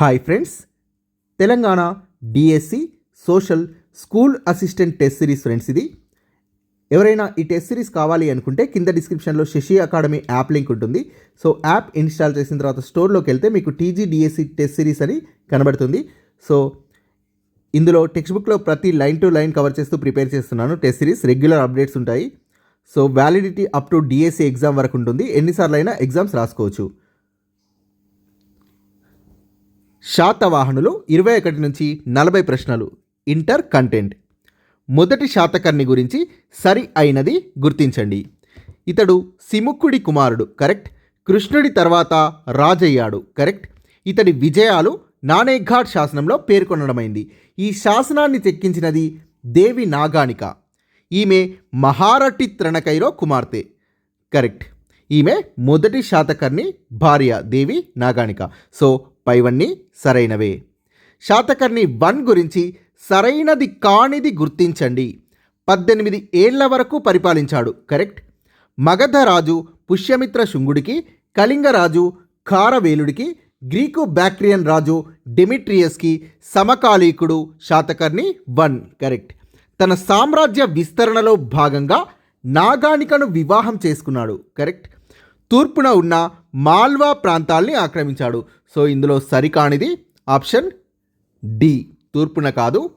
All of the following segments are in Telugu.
Hi friends Telangana DSC social school assistant test series friends ఇది. ఎవరైనా ఈ టెస్ట్ సిరీస్ కావాలి అనుకుంటే కింద డిస్క్రిప్షన్లో శశి అకాడమీ యాప్ లింక్ ఉంటుంది. సో యాప్ ఇన్స్టాల్ చేసిన తర్వాత స్టోర్లోకి వెళ్తే మీకు టీజీ డిఎస్సి టెస్ట్ సిరీస్ అని కనబడుతుంది. సో ఇందులో టెక్స్ట్ బుక్లో ప్రతి లైన్ టు లైన్ కవర్ చేస్తూ ప్రిపేర్ చేస్తున్నాను టెస్ట్ సిరీస్ రెగ్యులర్ అప్డేట్స్ ఉంటాయి. So validity up to DSC exam వరకు ఉంటుంది. ఎన్నిసార్లు అయినా ఎగ్జామ్స్ రాసుకోవచ్చు. శాతవాహనులు ఇరవై ఒకటి నుంచి నలభై ప్రశ్నలు. Inter content. మొదటి శాతకర్ణి గురించి సరి అయినది గుర్తించండి. ఇతడు సిముక్కుడి కుమారుడు కరెక్ట్? కృష్ణుడి తర్వాత రాజయ్యాడు కరెక్ట్? ఇతడి విజయాలు నానేఘాట్ శాసనంలో పేర్కొనడమైంది. ఈ శాసనాన్ని చెక్కించినది దేవి నాగానిక. ఈమె మహారటి త్రణకైలో కుమార్తె కరెక్ట్? ఈమె మొదటి శాతకర్ణి భార్య దేవి నాగానిక. సో పైవన్నీ సరైనవే. శాతకర్ణి వన్ గురించి సరైనది కానిది గుర్తించండి. పద్దెనిమిది ఏళ్ళ వరకు పరిపాలించాడు. కరెక్ట్? మగధరాజు పుష్యమిత్ర శుంగుడికి కళింగరాజు ఖారవేలుడికి గ్రీకు బ్యాక్ట్రియన్ రాజు డెమిట్రియస్కి సమకాలీకుడు శాతకర్ణి వన్. కరెక్ట్? తన సామ్రాజ్య విస్తరణలో భాగంగా నాగానికను వివాహం చేసుకున్నాడు. కరెక్ట్? తూర్పున ఉన్న మాల్వా ప్రాంతాల్ని ఆక్రమించాడు. సో ఇందులో సరికానిది ఆప్షన్ డి. తూర్పున కాదు.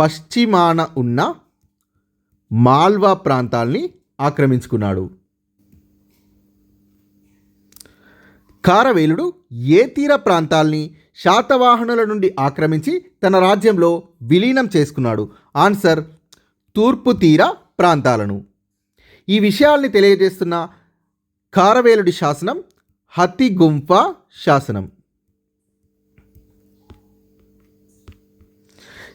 పశ్చిమాన ఉన్న మాల్వా ప్రాంతాల్ని ఆక్రమించుకున్నాడు. కారవేలుడు ఏ తీర ప్రాంతాల్ని శాతవాహనుల నుండి ఆక్రమించి తన రాజ్యంలో విలీనం చేసుకున్నాడు? ఆన్సర్ తూర్పు తీర ప్రాంతాలను. ఈ విషయాల్ని తెలియజేస్తున్న కారవేలుడి శాసనం హతిగుంఫ శాసనం.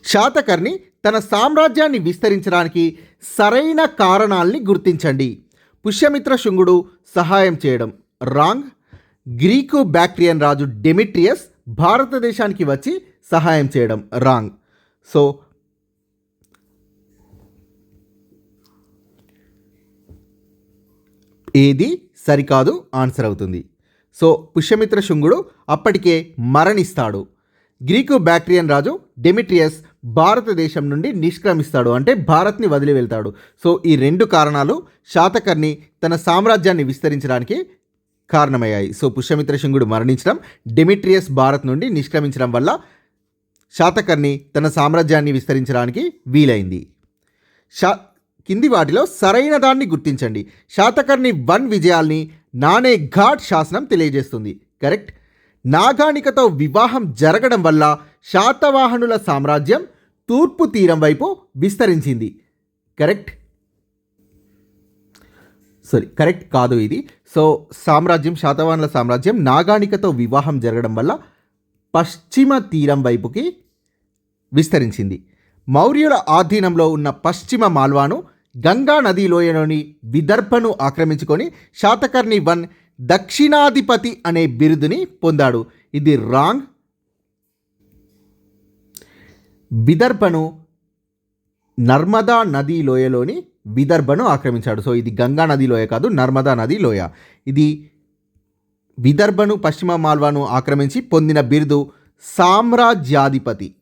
శాతకర్ణి తన సామ్రాజ్యాన్ని విస్తరించడానికి సరైన కారణాల్ని గుర్తించండి. పుష్యమిత్ర శుంగుడు సహాయం చేయడం. రాంగ్. గ్రీకు బ్యాక్ట్రియన్ రాజు డెమిట్రియస్ భారతదేశానికి వచ్చి సహాయం చేయడం. రాంగ్. సో ఏది సరికాదు ఆన్సర్ అవుతుంది. సో పుష్యమిత్ర శుంగుడు అప్పటికే మరణిస్తాడు. గ్రీకు బ్యాక్ట్రియన్ రాజు డెమిట్రియస్ భారతదేశం నుండి నిష్క్రమిస్తాడు. అంటే భారత్ని వదిలి వెళ్తాడు. సో ఈ రెండు కారణాలు శాతకర్ణి తన సామ్రాజ్యాన్ని విస్తరించడానికి కారణమయ్యాయి. సో పుష్యమిత్ర శుంగుడు మరణించడం డెమిట్రియస్ భారత్ నుండి నిష్క్రమించడం వల్ల శాతకర్ణి తన సామ్రాజ్యాన్ని విస్తరించడానికి వీలైంది. శా కింది వాటిలో సరైన దాన్ని గుర్తించండి. శాతకర్ణి వన్ విజయాల్ని నానే ఘాట్ శాసనం తెలియజేస్తుంది. కరెక్ట్? నాగానికతో వివాహం జరగడం వల్ల శాతవాహనుల సామ్రాజ్యం తూర్పు తీరం వైపు విస్తరించింది. కరెక్ట్? సారీ కరెక్ట్ కాదు ఇది. సో సామ్రాజ్యం శాతవాహనుల సామ్రాజ్యం నాగానికతో వివాహం జరగడం వల్ల పశ్చిమ తీరం వైపుకి విస్తరించింది. మౌర్యుల ఆధీనంలో ఉన్న పశ్చిమ మాల్వాను గంగా నదీ లోయలోని విదర్భను ఆక్రమించుకొని శాతకర్ణి వన్ దక్షిణాధిపతి అనే బిరుదుని పొందాడు. ఇది రాంగ్. విదర్భను నర్మదా నదీ లోయలోని విదర్భను ఆక్రమించాడు. సో ఇది గంగా నదీ లోయ కాదు నర్మదా నదీ లోయ. ఇది విదర్భను పశ్చిమ మాల్వాను ఆక్రమించి పొందిన బిరుదు సామ్రాజ్యాధిపతి.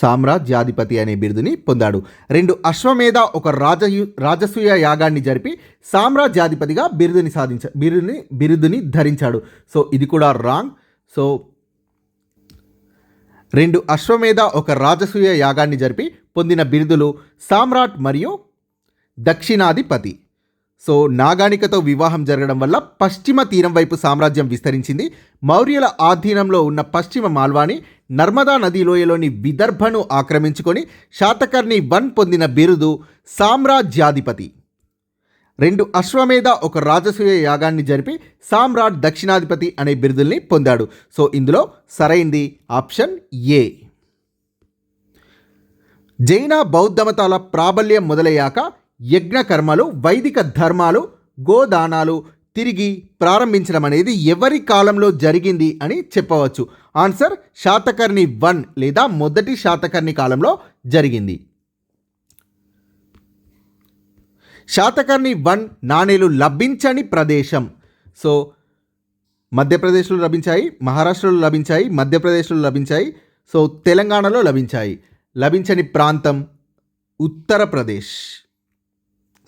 సామ్రాజ్యాధిపతి అనే బిరుదుని పొందాడు. రెండు అశ్వమేధ ఒక రాజయు రాజసూయ యాగాన్ని జరిపి సామ్రాజ్యాధిపతిగా బిరుదుని సాధించ బిరుదుని బిరుదుని ధరించాడు. సో ఇది కూడా రాంగ్. సో రెండు అశ్వమేధ ఒక రాజసూయ యాగాన్ని జరిపి పొందిన బిరుదులు సామ్రాట్ మరియు దక్షిణాధిపతి. సో నాగానికతో వివాహం జరగడం వల్ల పశ్చిమ తీరం వైపు సామ్రాజ్యం విస్తరించింది. మౌర్యుల ఆధీనంలో ఉన్న పశ్చిమ మాల్వాని నర్మదా నదీ లోయలోని విదర్భను ఆక్రమించుకొని శాతకర్ణి వన్ పొందిన బిరుదు సామ్రాజ్యాధిపతి. రెండు అశ్వమేధ ఒక రాజసూయ యాగాన్ని జరిపి సామ్రాట్ దక్షిణాధిపతి అనే బిరుదుల్ని పొందాడు. సో ఇందులో సరైంది ఆప్షన్ ఏ. జైన బౌద్ధ మతాల ప్రాబల్యం మొదలయ్యాక యజ్ఞకర్మలు వైదిక ధర్మాలు గోదానాలు తిరిగి ప్రారంభించడం అనేది ఎవరి కాలంలో జరిగింది అని చెప్పవచ్చు. ఆన్సర్ శాతకర్ణి వన్ లేదా మొదటి శాతకర్ణి కాలంలో జరిగింది. శాతకర్ణి వన్ నాణేలు లభించని ప్రదేశం. సో మధ్యప్రదేశ్లో లభించాయి మహారాష్ట్రలో లభించాయి మధ్యప్రదేశ్లో లభించాయి సో తెలంగాణలో లభించాయి. లభించని ప్రాంతం ఉత్తరప్రదేశ్.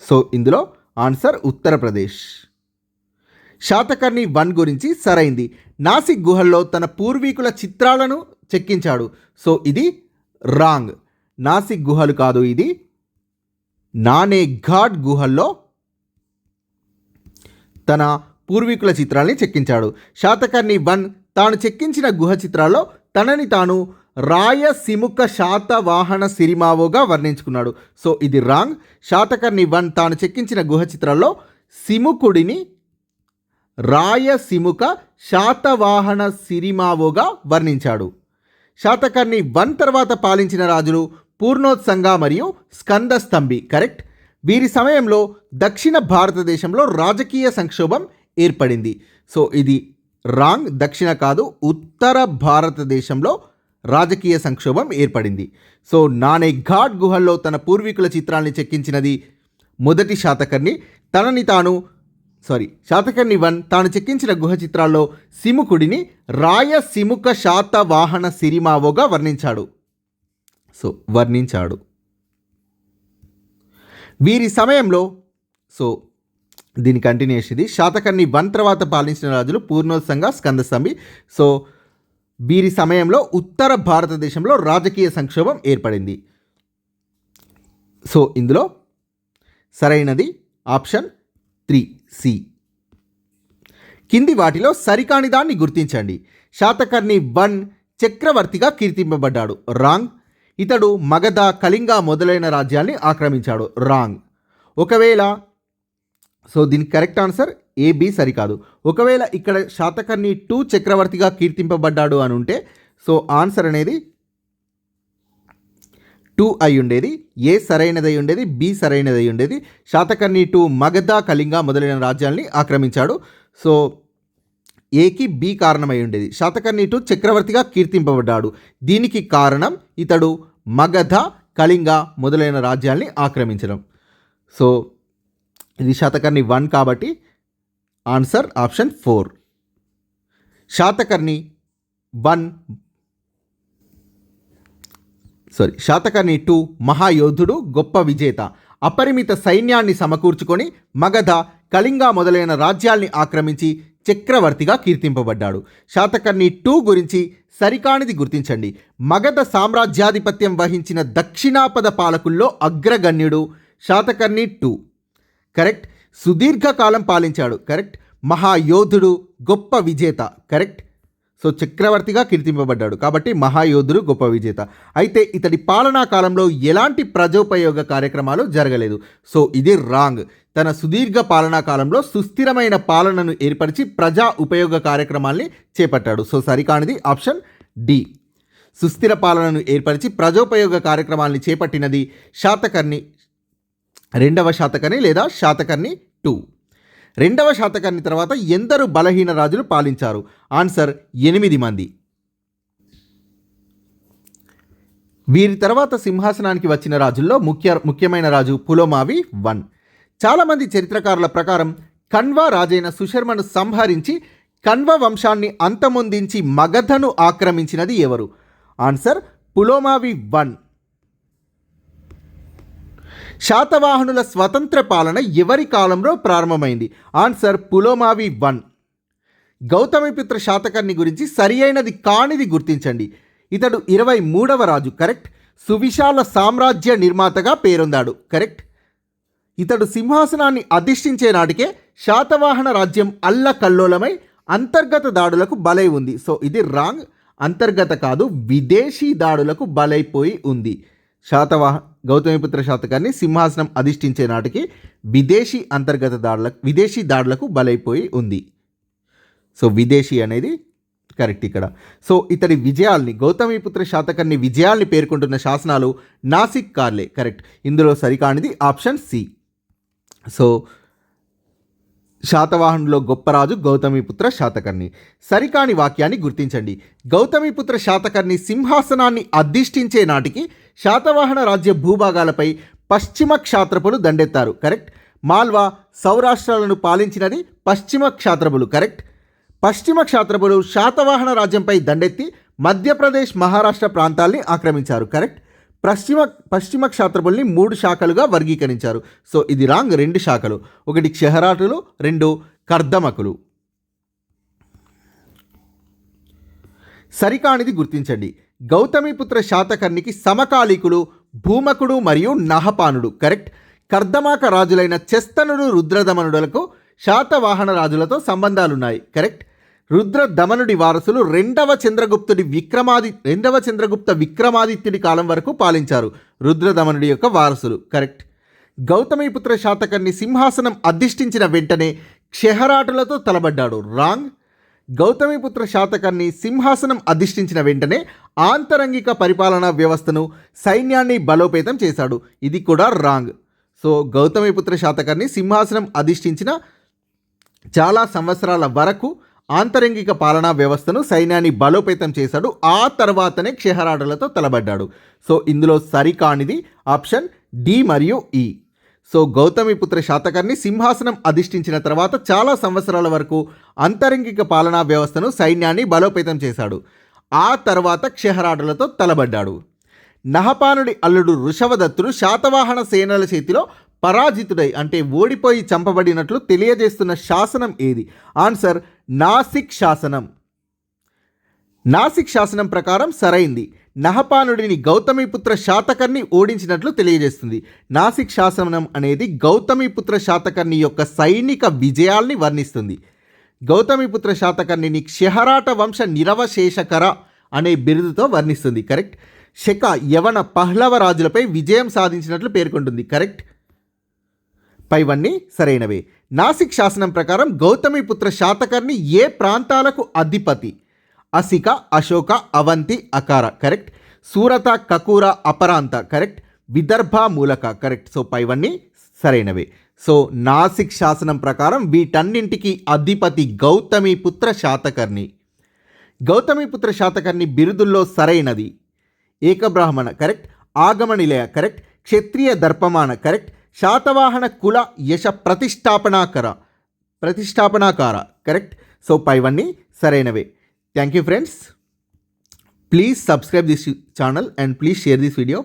సో ఇందులో ఆన్సర్ ఉత్తరప్రదేశ్. శాతకర్ణి వన్ గురించి సరైంది. నాసిక్ గుహల్లో తన పూర్వీకుల చిత్రాలను చెక్కించాడు. సో ఇది రాంగ్. నాసిక్ గుహలు కాదు ఇది నానే ఘాట్ గుహల్లో తన పూర్వీకుల చిత్రాల్ని చెక్కించాడు. శాతకర్ణి వన్ తాను చెక్కించిన గుహ చిత్రాల్లో తనని తాను రాయసిముఖ శాతవాహన సిరిమావోగా వర్ణించుకున్నాడు. సో ఇది రాంగ్. శాతకర్ణి వన్ తాను చెక్కించిన గుహ చిత్రాల్లో సిముకుడిని రాయసిముఖ శాతవాహన సిరిమావోగా వర్ణించాడు. శాతకర్ణి వన్ తర్వాత పాలించిన రాజులు పూర్ణోత్సంగ మరియు స్కందస్తంభి కరెక్ట్? వీరి సమయంలో దక్షిణ భారతదేశంలో రాజకీయ సంక్షోభం ఏర్పడింది. సో ఇది రాంగ్. దక్షిణ కాదు ఉత్తర భారతదేశంలో రాజకీయ సంక్షోభం ఏర్పడింది. సో నానే ఘాట్ గుహల్లో తన పూర్వీకుల చిత్రాల్ని చెక్కించినది మొదటి శాతకర్ణి. తనని తాను సారీ శాతకర్ణి వన్ తాను చెక్కించిన గుహ చిత్రాల్లో సిముకుడిని రాయసిముఖ శాతవాహన సిరిమావోగా వర్ణించాడు. సో వర్ణించాడు. వీరి సమయంలో సో దీని కంటిన్యూషన్ ఇది. శాతకర్ణి వన్ తర్వాత పాలించిన రాజులు పూర్ణోత్సంగా స్కందస్తంభి సో వీరి సమయంలో ఉత్తర భారతదేశంలో రాజకీయ సంక్షోభం ఏర్పడింది. సో ఇందులో సరైనది ఆప్షన్ త్రీ సి. కింది వాటిలో సరికాని దాన్ని గుర్తించండి. శాతకర్ణి వన్ చక్రవర్తిగా కీర్తింపబడ్డాడు. రాంగ్. ఇతడు మగధ కళింగ మొదలైన రాజ్యాల్ని ఆక్రమించాడు. రాంగ్. ఒకవేళ సో దీనికి కరెక్ట్ ఆన్సర్ ఏబి సరికాదు. ఒకవేళ ఇక్కడ శాతకర్ణి టూ చక్రవర్తిగా కీర్తింపబడ్డాడు అని ఉంటే సో ఆన్సర్ అనేది టూ అయి ఉండేది ఏ సరైనదై ఉండేది బి సరైనదై ఉండేది. శాతకర్ణి టూ మగధ కళింగ మొదలైన రాజ్యాల్ని ఆక్రమించాడు. సో ఏకి బి కారణమై ఉండేది. శాతకర్ణి టూ చక్రవర్తిగా కీర్తింపబడ్డాడు. దీనికి కారణం ఇతడు మగధ కళింగ మొదలైన రాజ్యాల్ని ఆక్రమించడం. సో ఇది శాతకర్ణి వన్ కాబట్టి answer option four. Satakarni one sorry Satakarni two మహాయోధుడు గొప్ప విజేత. అపరిమిత సైన్యాన్ని సమకూర్చుకొని మగధ కళింగ మొదలైన రాజ్యాల్ని ఆక్రమించి చక్రవర్తిగా కీర్తింపబడ్డాడు. శాతకర్ణి టూ గురించి సరికానిది గుర్తించండి. మగధ సామ్రాజ్యాధిపత్యం వహించిన దక్షిణాపద పాలకుల్లో అగ్రగణ్యుడు శాతకర్ణి టూ. కరెక్ట్? సుదీర్ఘకాలం పాలించాడు. కరెక్ట్? మహాయోధుడు గొప్ప విజేత. కరెక్ట్? సో చక్రవర్తిగా కీర్తింపబడ్డాడు. కాబట్టి మహాయోధుడు గొప్ప విజేత. అయితే ఇతడి పాలనా కాలంలో ఎలాంటి ప్రజోపయోగ కార్యక్రమాలు జరగలేదు. సో ఇది రాంగ్. తన సుదీర్ఘ పాలనా కాలంలో సుస్థిరమైన పాలనను ఏర్పరిచి ప్రజా ఉపయోగ కార్యక్రమాల్ని చేపట్టాడు. సో సరికానిది ఆప్షన్ డి. సుస్థిర పాలనను ఏర్పరిచి ప్రజోపయోగ కార్యక్రమాల్ని చేపట్టినది శాతకర్ణి రెండవ శాతకర్ణి లేదా శాతకర్ణి టూ. రెండవ శాతకర్ణి తర్వాత ఎందరు బలహీన రాజులు పాలించారు? ఆన్సర్ ఎనిమిది మంది. వీరి తర్వాత సింహాసనానికి వచ్చిన రాజుల్లో ముఖ్య ముఖ్యమైన రాజు పులోమావి వన్. చాలామంది చరిత్రకారుల ప్రకారం కన్వ రాజైన సుశర్మను సంహరించి కన్వ వంశాన్ని అంతమొందించి మగధను ఆక్రమించినది ఎవరు? Answer Pulomavi one. శాతవాహనుల స్వతంత్ర పాలన ఎవరి కాలంలో ప్రారంభమైంది? Answer Pulomavi one. Gautamiputra Satakarni గురించి సరి అయినది కానిది గుర్తించండి. ఇతడు ఇరవై మూడవ రాజు కరెక్ట్? సువిశాల సామ్రాజ్య నిర్మాతగా పేరొందాడు కరెక్ట్? ఇతడు సింహాసనాన్ని అధిష్ఠించే నాటికే శాతవాహన రాజ్యం అల్లకల్లోలమై అంతర్గత దాడులకు బలై ఉంది. సో ఇది రాంగ్. అంతర్గత కాదు విదేశీ దాడులకు బలైపోయి ఉంది. శాతవాహ గౌతమిపుత్ర శాతకాన్ని సింహాసనం అధిష్ఠించే నాటికి విదేశీ అంతర్గత దాడులకు విదేశీ దాడులకు బలైపోయి ఉంది. సో విదేశీ అనేది కరెక్ట్ ఇక్కడ. సో ఇతడి విజయాల్ని గౌతమిపుత్ర శాతకర్ణి విజయాల్ని పేర్కొంటున్న శాసనాలు నాసిక్ కార్లే కరెక్ట్. ఇందులో సరికానిది ఆప్షన్ సి. సో శాతవాహనులో గొప్పరాజు గౌతమిపుత్ర శాతకర్ణి సరికాని వాక్యాన్ని గుర్తించండి. గౌతమిపుత్ర శాతకర్ణి సింహాసనాన్ని అధిష్ఠించే నాటికి శాతవాహన రాజ్య భూభాగాలపై పశ్చిమ క్షాత్రపులు దండెత్తారు కరెక్ట్? మాల్వా సౌరాష్ట్రాలను పాలించినది పశ్చిమ క్షాత్రపులు కరెక్ట్? పశ్చిమ క్షాత్రపులు శాతవాహన రాజ్యంపై దండెత్తి మధ్యప్రదేశ్ మహారాష్ట్ర ప్రాంతాల్ని ఆక్రమించారు కరెక్ట్? పశ్చిమ పశ్చిమ క్షాత్రపుల్ని మూడు శాఖలుగా వర్గీకరించారు. సో ఇది రాంగ్ రెండు శాఖలు. ఒకటి క్షహరాటులు రెండు కర్దమకులు. సరికానిది గుర్తించండి. గౌతమిపుత్ర శాతకర్ణికి సమకాలీకులు భూమకుడు మరియు నహపానుడు కరెక్ట్? కర్దమాక రాజులైన చెస్తనుడు రుద్రదమనుడులకు శాతవాహన రాజులతో సంబంధాలున్నాయి కరెక్ట్? రుద్రదమనుడి వారసులు రెండవ చంద్రగుప్తుడి విక్రమాది రెండవ చంద్రగుప్త విక్రమాదిత్యుడి కాలం వరకు పాలించారు రుద్రదమనుడి యొక్క వారసులు కరెక్ట్? గౌతమిపుత్ర శాతకర్ణి సింహాసనం అధిష్ఠించిన వెంటనే క్షహరాటులతో తలబడ్డాడు రాంగ్? గౌతమిపుత్ర శాతకర్ణి సింహాసనం అధిష్ఠించిన వెంటనే ఆంతరంగిక పరిపాలనా వ్యవస్థను సైన్యాన్ని బలోపేతం చేశాడు. ఇది కూడా రాంగ్. సో గౌతమిపుత్ర శాతకర్ణి సింహాసనం అధిష్ఠించిన చాలా సంవత్సరాల వరకు ఆంతరంగిక పాలనా వ్యవస్థను సైన్యాన్ని బలోపేతం చేశాడు. ఆ తర్వాతనే క్షహరాటులతో తలబడ్డాడు. సో ఇందులో సరికానిది ఆప్షన్ డి మరియు ఈ. సో గౌతమిపుత్ర శాతకర్ణి సింహాసనం అధిష్ఠించిన తర్వాత చాలా సంవత్సరాల వరకు అంతరంగిక పాలనా వ్యవస్థను సైన్యాన్ని బలోపేతం చేశాడు. ఆ తర్వాత క్షహరాడులతో తలబడ్డాడు. నహపానుడి అల్లుడు ఋషవదత్తుడు శాతవాహన సేనల చేతిలో పరాజితుడై అంటే ఓడిపోయి చంపబడినట్లు తెలియజేస్తున్న శాసనం ఏది? ఆన్సర్ నాసిక్ శాసనం. నాసిక్ శాసనం ప్రకారం సరైంది. నహపానుడిని గౌతమిపుత్ర శాతకర్ణి ఓడించినట్లు తెలియజేస్తుంది. నాసిక్ శాసనం అనేది గౌతమిపుత్ర శాతకర్ణి యొక్క సైనిక విజయాల్ని వర్ణిస్తుంది. గౌతమిపుత్ర శాతకర్ణిని క్షహరాట వంశ నిరవశేషకర అనే బిరుదుతో వర్ణిస్తుంది కరెక్ట్? శక యవన పహ్లవ రాజులపై విజయం సాధించినట్లు పేర్కొంటుంది కరెక్ట్? పైవన్నీ సరైనవే. నాసిక్ శాసనం ప్రకారం గౌతమిపుత్ర శాతకర్ణి ఏ ప్రాంతాలకు అధిపతి? Asika Ashoka Avanti Akara correct? Surata Kakura Aparanta correct? Vidarbha Mulaka correct? So పైవన్నీ సరైనవే. సో నాసిక్ శాసనం ప్రకారం వీటన్నింటికి అధిపతి గౌతమిపుత్ర శాతకర్ణి. గౌతమిపుత్ర శాతకర్ణి బిరుదుల్లో సరైనది. ఏకబ్రాహ్మణ కరెక్ట్. ఆగమనిలయ కరెక్ట్. క్షత్రియ దర్పమాన కరెక్ట్. శాతవాహన కుల యశ ప్రతిష్టాపనాకర ప్రతిష్టాపనాకార కరెక్ట్. సో పైవన్నీ సరైనవే. Thank you friends. Please subscribe this channel and please share this video.